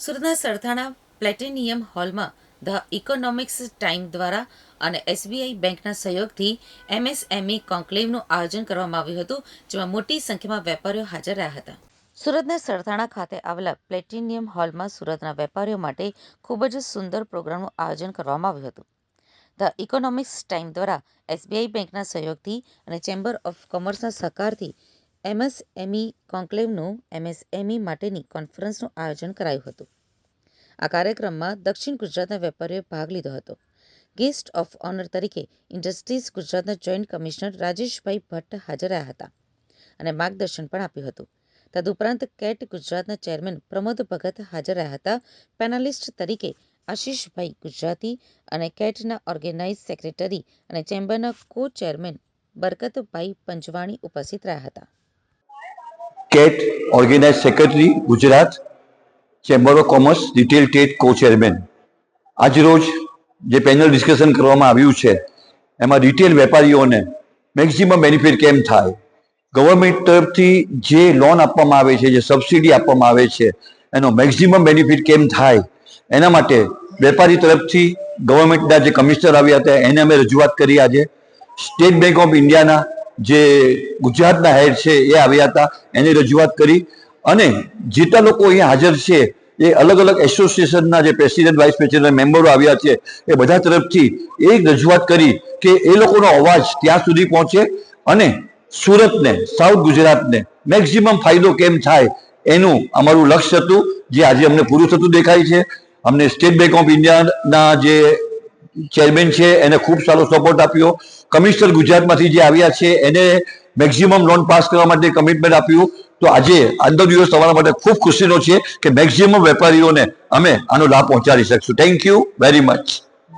સુરતના સરથાણા પ્લેટિનિયમ હોલમાં the economics time દ્વારા અને એસબીઆઈ બેંકના સહયોગથી એમએસએમઈ કોન્ક્લેવનું આયોજન કરવામાં આવ્યું હતું, જેમાં મોટી સંખ્યામાં વેપારીઓ હાજર રહ્યા હતા. સુરતના સરથાણા ખાતે આવેલા પ્લેટિનિયમ હોલમાં સુરતના વેપારીઓ માટે ખૂબ જ સુંદર પ્રોગ્રામનું આયોજન કરવામાં આવ્યું હતું. ધ ઇકોનોમિક્સ ટાઈમ દ્વારા એસબીઆઈ બેંકના સહયોગથી અને ચેમ્બર ઓફ કોમર્સના સહકારથી એમએસએમઈ કોન્ક્લેવનું એમએસએમઈ માટેની કોન્ફરન્સનું આયોજન કરાયું હતું. આ કાર્યક્રમમાં દક્ષિણ ગુજરાતના વેપારીઓએ ભાગ લીધો હતો. ગેસ્ટ ઓફ ઓનર તરીકે ઇન્ડસ્ટ્રીઝ ગુજરાતના જોઈન્ટ કમિશનર રાજેશભાઈ ભટ્ટ હાજર રહ્યા હતા અને માર્ગદર્શન પણ આપ્યું હતું. તદુપરાંત કેટ ગુજરાતના ચેરમેન પ્રમોદ ભગત હાજર રહ્યા હતા. પેનલિસ્ટ તરીકે આશીષભાઈ ગુજરાતી અને કેટના ઓર્ગેનાઇઝ સેક્રેટરી અને ચેમ્બરના કો ચેરમેન બરકતભાઈ પંજવાણી ઉપસ્થિત રહ્યા હતા. CAIT organise secretary, Gujarat, chamber of commerce, retail TET co chairman આજરોજ જે પેનલ ડિસ્કશન કરવામાં આવ્યું છે, એમાં રિટેલ વેપારીઓને મેક્સિમમ બેનિફિટ કેમ થાય? ગવર્મેન્ટ તરફથી જે લોન આપવામાં આવે છે, જે સબસિડી આપવામાં આવે છે, એનો મેક્સિમમ બેનિફિટ કેમ થાય? એના માટે વેપારી તરફથી ગવર્મેન્ટના જે કમિશનર આવ્યા હતા, એને અમે રજૂઆત કરી આજે. સ્ટેટ બેંક ઓફ ઇન્ડિયાના જે ગુજરાતના હેડ છે એ આવ્યા હતા, એની રજૂઆત કરી અને જેટલા લોકો અહીંયા હાજર છે, એ અલગ અલગ એસોસિએશનના જે પ્રેસિડેન્ટ, વાઇસ પ્રેસિડેન્ટ મેમ્બરો આવ્યા છે, એ બધા તરફથી એ રજૂઆત કરી કે એ લોકોનો અવાજ ત્યાં સુધી પહોંચે અને સુરતને, સાઉથ ગુજરાતને મેક્સિમમ ફાયદો કેમ થાય એનું અમારું લક્ષ્ય હતું, જે આજે અમને પૂરું થતું દેખાય છે. અમને સ્ટેટ બેંક ઓફ ઇન્ડિયાના જે ચેરમેન છે, એને ખૂબ સારો સપોર્ટ આપ્યો. કમિશનર ગુજરાતમાંથી જે આવ્યા છે, એને મેક્ઝિમમ લોન પાસ કરવા માટે કમિટમેન્ટ આપ્યું. તો આજે આજનો દિવસ તમારા માટે ખૂબ ખુશીનો છે કે મેક્ઝિમમ વેપારીઓને અમે આનો લાભ પહોંચાડી શકશું. Thank you very much